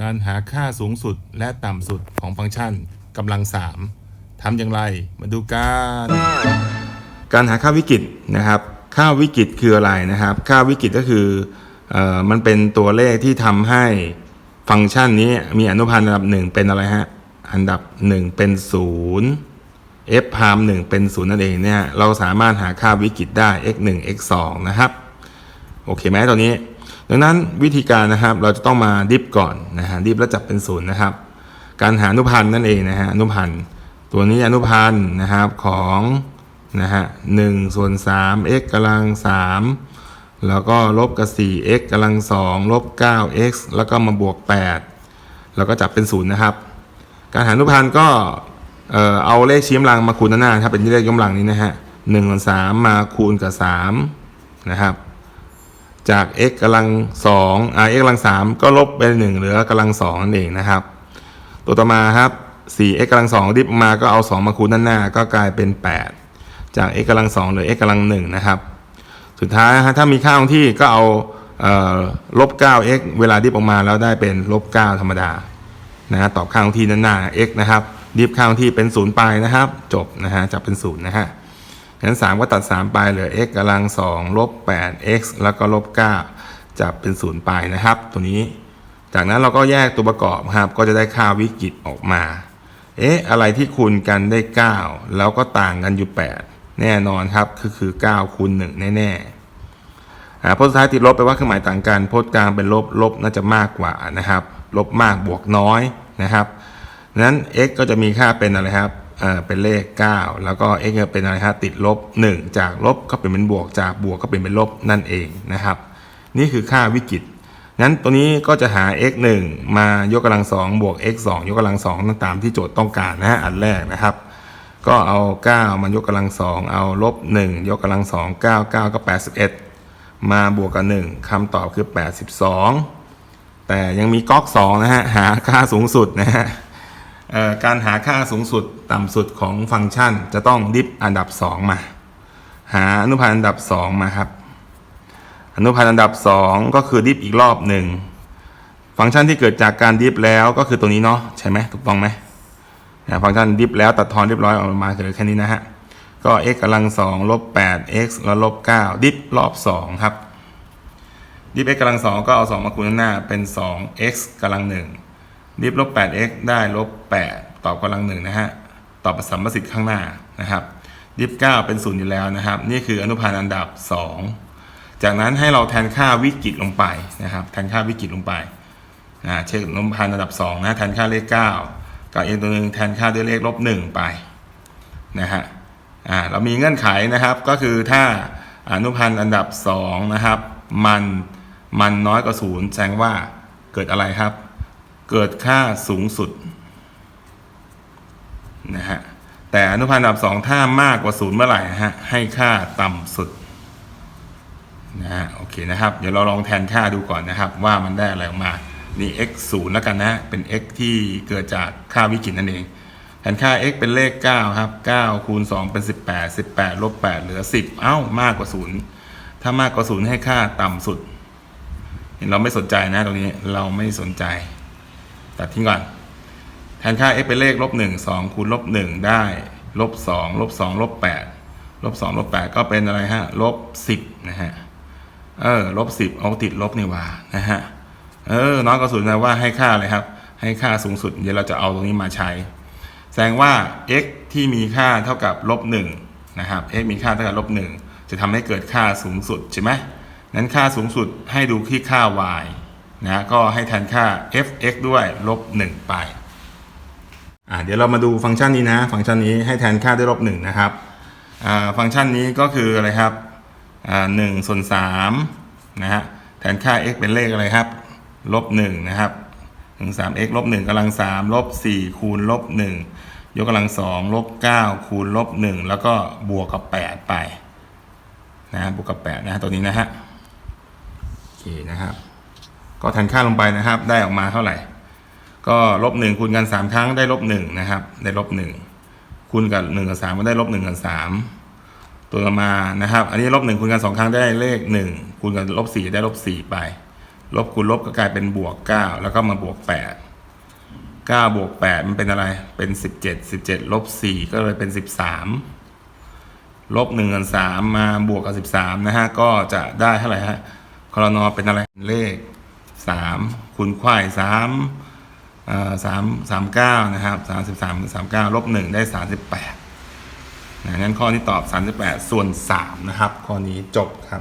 การหาค่าสูงสุดและต่ำสุดของฟังก์ชันกำลังสามทำอย่างไรมาดูกัน การหาค่าวิกฤตนะครับ ค่าวิกฤตคืออะไรนะครับ ค่าวิกฤตก็คือออมันเป็นตัวเลขที่ทำให้ฟังก์ชันนี้มีอนุพันธ์อันดับหนึ่งเป็นอะไรฮะ อันดับหนึ่งเป็นศูนย์ f พามหนึ่งเป็นศูนย์นั่นเองเนี่ยเราสามารถหาค่าวิกฤตได้ x 1 x 2นะครับ โอเคไหมตอนนี้ ดังนั้นวิธีการนะครับเราจะต้องมาดิฟก่อนนะฮะดิฟแล้วจับเป็นศูนย์นะครับ การหาอนุพันธ์นั่นเองนะฮะอนุพันธ์ตัวนี้อนุพันธ์นะครับของนะฮะหนึ่งส่วนสาม x กำลังสามแล้วก็ลบกับสี่ x กำลังสองลบเก้า x แล้วก็มาบวกแปดแล้วก็จับเป็นศูนย์นะครับ การหาอนุพันธ์ก็เอ่อเอาเลขชี้กำลังมาคูณด้านหน้าถ้าเป็นเลขยกกำลังนี้นะฮะหนึ่งส่วนสามมาคูณกับสามนะครับ จาก x กำลัง2อ่า x กำลัง3ก็ลบไป 1 เหลือกำลัง2นั่นเองนะครับ ตัวต่อมาครับ 4x กำลัง2ดิบมาก็เอา 2 มาคูณด้านหน้า ก็กลายเป็น 8 จาก x กำลัง2เหลือ x กำลัง1นะครับ สุดท้ายถ้ามีค่าคงที่ก็เอาลบ 9x เวลาดิบออกมาแล้วได้เป็นลบ 9 ธรรมดานะตอบค่าคงที่ด้านหน้า x นะครับดิฟค่าคงที่เป็น0ไปนะครับ จบนะฮะจับเป็น0นะฮะ งั้น3ก็ตัด 3 ไปเหลือ x กำลัง2ลบ 8x แล้วก็ลบ9จับเป็น 0 ไปนะครับ ตัวนี้ จากนั้นเราก็แยกตัวประกอบครับ ก็จะได้ค่าวิกฤตออกมา เอ๊ะ อะไรที่คูณกันได้ 9 แล้วก็ต่างกันอยู่ 8 แน่นอนครับ คือคือ 9คูณ1แน่ๆอ่าพจน์สุดท้ายติดลบแปลว่าเครื่องหมายต่างกันพจน์กลางเป็นลบลบน่าจะมากกว่านะครับ ลบมากบวกน้อยนะครับนั้น x ก็จะมีค่าเป็นอะไรครับ อ่อเป็นเลข 9 แล้วก็ x เป็นอะไรครับติดลบ 1 จากลบก็เป็นเป็นบวกจากบวกก็เป็นเป็นลบนั่นเองนะครับ นี่คือค่าวิกฤตงั้นตัวนี้ก็จะหา x 1มายกกำลัง2บวก x 2ยกกำลัง2ตามที่โจทย์ต้องการนะฮะอันแรกนะครับ ก็เอา 9 มายกกำลัง2เอาลบ1ยกกำลัง2 9 9ก็81 มาบวกกับ1คำตอบคือ 82 แต่ยังมีก๊อก2นะฮะหาค่าสูงสุดนะฮะ การหาค่าสูงสุดต่ำสุดของฟังก์ชัน จะต้องดิฟอันดับ 2 มา หาอนุพันธ์อันดับ 2 มาครับ อนุพันธ์อันดับ 2 ก็คือดิฟอีกรอบหนึ่งฟังก์ชันที่เกิดจากการดิฟแล้วก็คือตัวนี้เนาะใช่ไหมถูกต้องไหมฟังก์ชันดิฟแล้วตัดทอนเรียบร้อยออกมาเหลือแค่นี้นะฮะก็ x กำลัง2ลบ 8x แล้วลบ9ดิฟรอบ2ครับดิฟ x กำลัง2ก็เอา2มาคูณข้างหน้าเป็น 2x กำลัง1 ดิฟลบ 8x ได้ลบ 8 ตอบกำลังหนึ่งนะฮะ ตอบสัมประสิทธิ์ข้างหน้านะครับดิฟ 9 เป็นศูนย์อยู่แล้วนะครับ นี่คืออนุพันธ์อันดับ 2 จากนั้นให้เราแทนค่าวิกฤตลงไปนะครับ แทนค่าวิกฤตลงไปนะเช็คอนุพันธ์อันดับ 2 นะ แทนค่าเลข 9กับอีกตัวหนึ่งแทนค่าด้วยเลขลบ 1 ไปนะฮะ อ่า เรามีเงื่อนไขนะครับ ก็คือถ้าอนุพันธ์อันดับ 2 นะครับ มัน มันน้อยกว่าศูนย์แสดงว่าเกิดอะไรครับ เกิดค่าสูงสุดนะฮะแต่อนุพันธ์อันดับสองถ้ามากกว่าศูนย์เมื่อไหร่ฮะให้ค่าต่ำสุดนะฮะโอเคนะครับ เดี๋ยวเราลองแทนค่าดูก่อนนะครับ ว่ามันได้อะไรออกมา นี่ x 0แล้วกันนะ เป็น x ที่เกิดจากค่าวิกฤตนั่นเอง แทนค่า x เป็นเลข 9 ครับ 9 คูณ 2 เป็น 18 18ลบ8เหลือ 10 เอ้ามากกว่า 0 ถ้ามากกว่า 0 ให้ค่าต่ำสุด เห็นเราไม่สนใจนะตรงนี้เราไม่สนใจ ตัดทิ้งก่อน แทนค่า x เป็นเลขลบหนึ่งสองคูณลบหนึ่งได้ลบสองลบสองลบแปดลบสองลบแปดก็เป็นอะไรฮะลบสิบนะฮะเออลบสิบเอาติดลบนี่ว่านะฮะเออน้อยกว่าศูนนะว่าให้ค่าอะไรครับ ให้ค่าสูงสุดเดี๋ยวเราจะเอาตรงนี้มาใช้ แสดงว่า x ที่มีค่าเท่ากับลบหนึ่งนะครับ x มีค่าเท่ากับลบหนึ่งจะทำให้เกิดค่าสูงสุดใช่ไหมนั้นค่าสูงสุดให้ดูที่ค่า y นะก็ให้แทนค่า f(x) ด้วยลบ1ไปอ่าเดี๋ยวเรามาดูฟังก์ชันนี้นะ ฟังก์ชันนี้ให้แทนค่าด้วยลบหนึ่งนะครับอ่าฟังก์ชันนี้ก็คืออะไรครับอ่าหนึ่งส่วนสามนะฮะแทนค่า x เป็นเลขอะไรครับลบหนึ่งนะครับหนึ่งสาม x ลบหนึ่งกำลังสามลบสี่คูณลบหนึ่งยกกำลังสองลบเก้าคูณลบหนึ่งแล้วก็บวกกับแปดไปนะบวกกับแปดนะตัวนี้นะฮะโอเคนะครับ ก็แทนค่าลงไปนะครับ ได้ออกมาเท่าไหร่ ก็ลบหนึ่งคูณกันสามครั้งได้ลบหนึ่งนะครับ ได้ลบหนึ่งคูณกับหนึ่งกับสามก็ได้ลบหนึ่งกับสามตัวมานะครับ อันนี้ลบหนึ่งคูณกันสองครั้งได้เลขหนึ่งคูณกับลบสี่ได้ลบสี่ไป ลบคูณลบก็กลายเป็นบวกเก้าแล้วก็มาบวกแปดเก้าบวกแปดมันเป็นอะไร เป็นสิบเจ็ดสิบเจ็ดลบสี่ก็เลยเป็นสิบสามลบหนึ่งกับสามมาบวกกับสิบสามนะฮะ ก็จะได้เท่าไหร่ฮะคอรนอเป็นอะไรเลข สามคูณควายสามเอ่อสามสามเก้านะครับสามสิบสามสามเก้าลบหนึ่งได้สามสิบแปดนะงั้นข้อนี้ตอบสามสิบแปดส่วนสามนะครับ ข้อนี้จบครับ